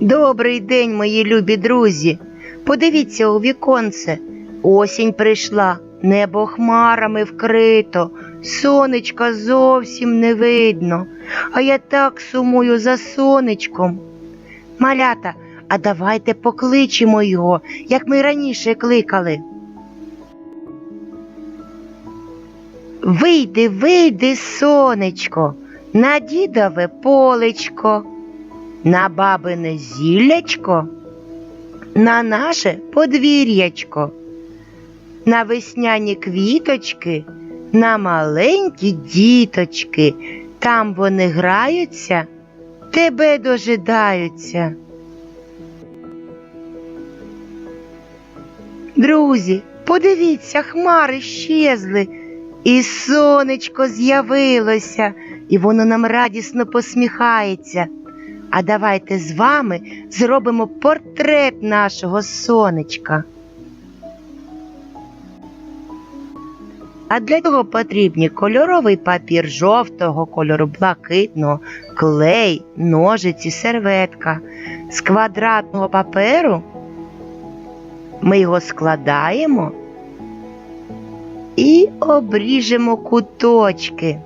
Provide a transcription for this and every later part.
Добрий день, мої любі друзі. Подивіться у віконце. Осінь прийшла, небо хмарами вкрито, сонечка зовсім не видно. А я так сумую за сонечком. Малята, а давайте покличемо його, як ми раніше кликали. Вийди, вийди, сонечко, на дідове полечко, на бабине зіллячко, на наше подвір'ячко, на весняні квіточки, на маленькі діточки. Там вони граються, тебе дожидаються. Друзі, подивіться, хмари щезли, і сонечко з'явилося, і воно нам радісно посміхається. А давайте з вами зробимо портрет нашого сонечка. А для цього потрібні кольоровий папір жовтого кольору, блакитного, клей, ножиці, серветка. З квадратного паперу ми його складаємо і обріжемо куточки.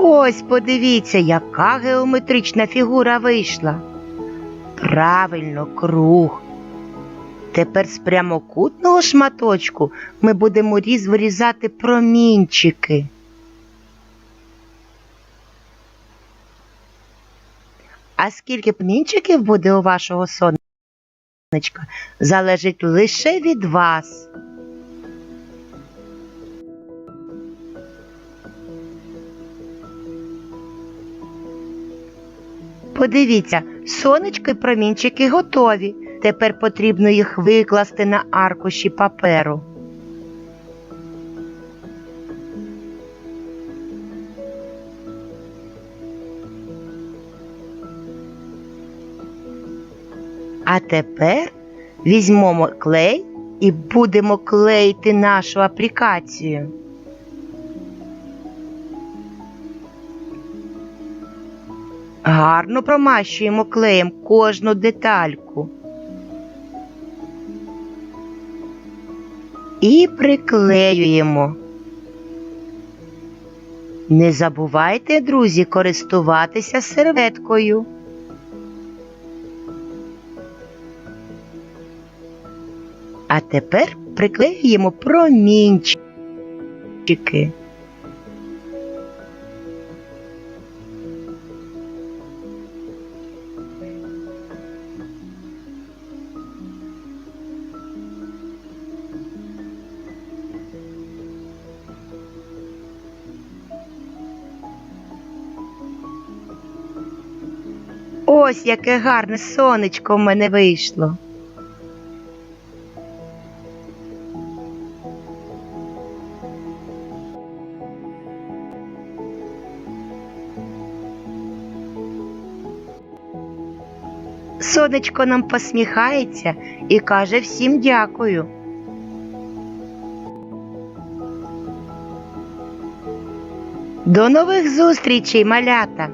Ось подивіться, яка геометрична фігура вийшла. Правильно, круг. Тепер з прямокутного шматочку ми будемо різ вирізати промінчики. А скільки промінчиків буде у вашого сонечка, залежить лише від вас. Подивіться, сонечко і промінчики готові. Тепер потрібно їх викласти на аркуші паперу. А тепер візьмемо клей і будемо клеїти нашу аплікацію. Гарно промащуємо клеєм кожну детальку. І приклеюємо. Не забувайте, друзі, користуватися серветкою. А тепер приклеюємо промінчики. Ось яке гарне сонечко в мене вийшло. Сонечко нам посміхається і каже всім дякую. До нових зустрічей, малята!